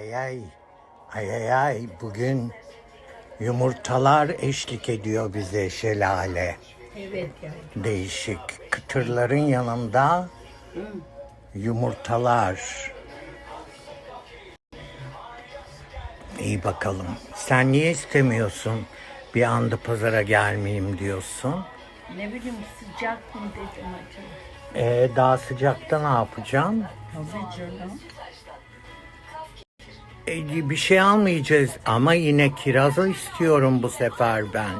ay ay. Ay ay ay. Bugün yumurtalar eşlik ediyor bize şelale. Evet yani. Değişik. Kıtırların yanında yumurtalar. İyi bakalım. Sen niye istemiyorsun? Bir anda pazara gelmeyeyim diyorsun. Ne bileyim sıcak mı dedim acaba. Ee, daha sıcakta ne yapacaksın? Tabii canım. E, bir şey almayacağız ama yine kirazı istiyorum bu sefer ben.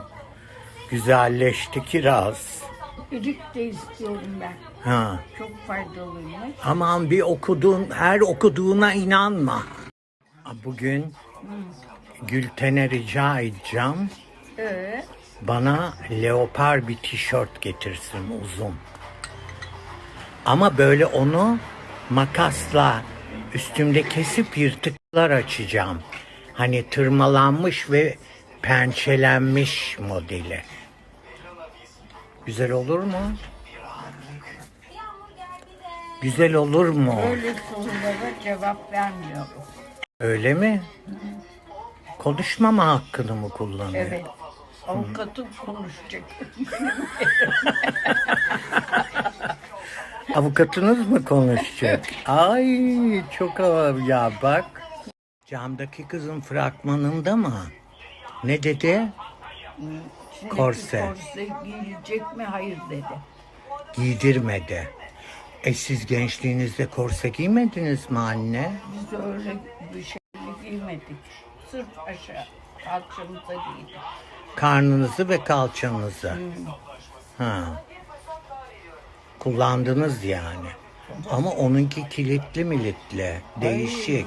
Güzelleşti kiraz. İlik de istiyorum ben. Ha. Çok faydalıymış. Aman bir okuduğun, her okuduğuna inanma. Bugün Gülten'e rica edeceğim. Ee, Bana leopar bir tişört getirsin uzun. Ama böyle onu makasla üstümde kesip yırtıklar açacağım. Hani tırmalanmış ve pençelenmiş modeli. Güzel olur mu? Güzel olur mu? öyle sorulara cevap vermiyorum. Öyle mi? Konuşmama hakkını mı kullanıyor? Evet. Avukatım konuşacak. Avukatınız mı konuşacak? Ay çok havalı ya bak. Camdaki kızın fragmanında mı? Ne dedi? Şimdi Korse. Korse giyilecek mi? Hayır dedi. Giydirmedi. E siz gençliğinizde korse giymediniz mi anne? Biz öyle bir şey giymedik. Sırf aşağı kalçamıza giydik. Karnınızı ve kalçanızı. Ha. Kullandınız yani. Ama onunki kilitli militli. Değişik.